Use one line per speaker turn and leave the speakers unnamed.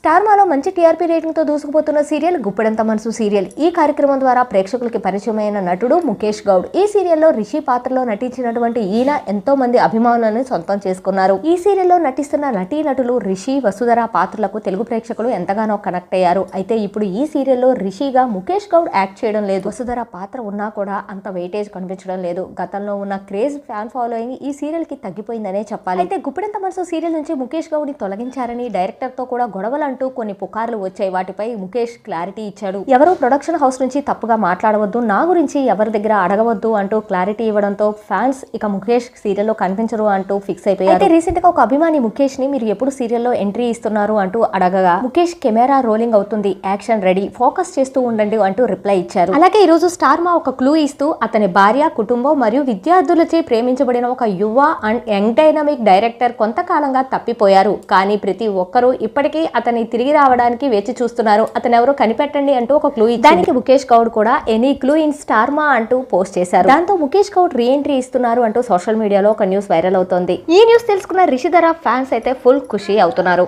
స్టార్మాలో మంచి టీఆర్పీ రేటింగ్తో దూసుకుపోతున్న సీరియల్ గుప్పెడంత మనసు సీరియల్. ఈ కార్యక్రమం ద్వారా ప్రేక్షకులకి పరిచయమైన నటుడు ముఖేష్ గౌడ్. ఈ సీరియల్లో రిషి పాత్రలో నటించినటువంటి ఈయన ఎంతో మంది అభిమానులను సొంతం చేసుకున్నారు. ఈ సీరియల్లో నటిస్తున్న నటీ నటులు రిషి వసుధర పాత్రలకు తెలుగు ప్రేక్షకులు ఎంతగానో కనెక్ట్ అయ్యారు. అయితే ఇప్పుడు ఈ సీరియల్లో రిషిగా ముఖేష్ గౌడ్ యాక్ట్ చేయడం లేదు. వసుధర పాత్ర ఉన్నా కూడా అంత వెయిటేజ్ కనిపించడం లేదు. గతంలో ఉన్న క్రేజ్ ఫ్యాన్ ఫాలోయింగ్ ఈ సీరియల్కి తగ్గిపోయిందనే చెప్పాలి. అయితే గుప్పెడంత మనసు సీరియల్ నుంచి ముఖేష్ గౌడ్ని తొలగించారని డైరెక్టర్తో కూడా గొడవలు అంటూ కొన్ని పుకార్లు వచ్చాయి. వాటిపై ముఖేష్ క్లారిటీ ఇచ్చాడు. ఎవరు ప్రొడక్షన్ హౌస్ నుంచి తప్పుగా మాట్లాడవద్దు నా గురించి ఎవరి దగ్గర అడగవద్దు అంటూ క్లారిటీ ఇవ్వడంతో ఫ్యాన్స్ ఇక ముఖేష్ సీరియల్లో కనిపించరు అంటూ ఫిక్స్ అయిపోయారు. అయితే రీసెంట్గా ఒక అభిమాని ముఖేష్ని మీరు ఎప్పుడు సీరియల్లో ఎంట్రీ ఇస్తున్నారు అంటూ అడగగా ముఖేష్ కెమెరా రోలింగ్ అవుతుంది యాక్షన్ రెడీ ఫోకస్ చేస్తూ ఉండండి అంటూ రిప్లై ఇచ్చారు. అలాగే ఈ రోజు స్టార్ మా ఒక క్లూ ఇస్తూ అతని భార్య కుటుంబం మరియు విద్యార్థులచే ప్రేమించబడిన ఒక యువ అండ్ యంగ్ డైనమిక్ డైరెక్టర్ కొంతకాలంగా తప్పిపోయారు. కానీ ప్రతి ఒక్కరూ ఇప్పటికీ అతని తిరిగి రావడానికి వేచి చూస్తున్నారు. అతను ఎవరో కనిపెట్టండి అంటూ ఒక క్లూ దానికి ముఖేష్ గౌడ్ కూడా ఎనీ క్లూ ఇన్ స్టార్ మా అంటూ పోస్ట్ చేశారు. దాంతో ముఖేష్ గౌడ్ రీ ఎంట్రీ ఇస్తున్నారు అంటూ సోషల్ మీడియాలో ఒక న్యూస్ వైరల్ అవుతోంది. ఈ న్యూస్ తెలుసుకున్న రిషిధర ఫ్యాన్స్ అయితే ఫుల్ ఖుషి అవుతున్నారు.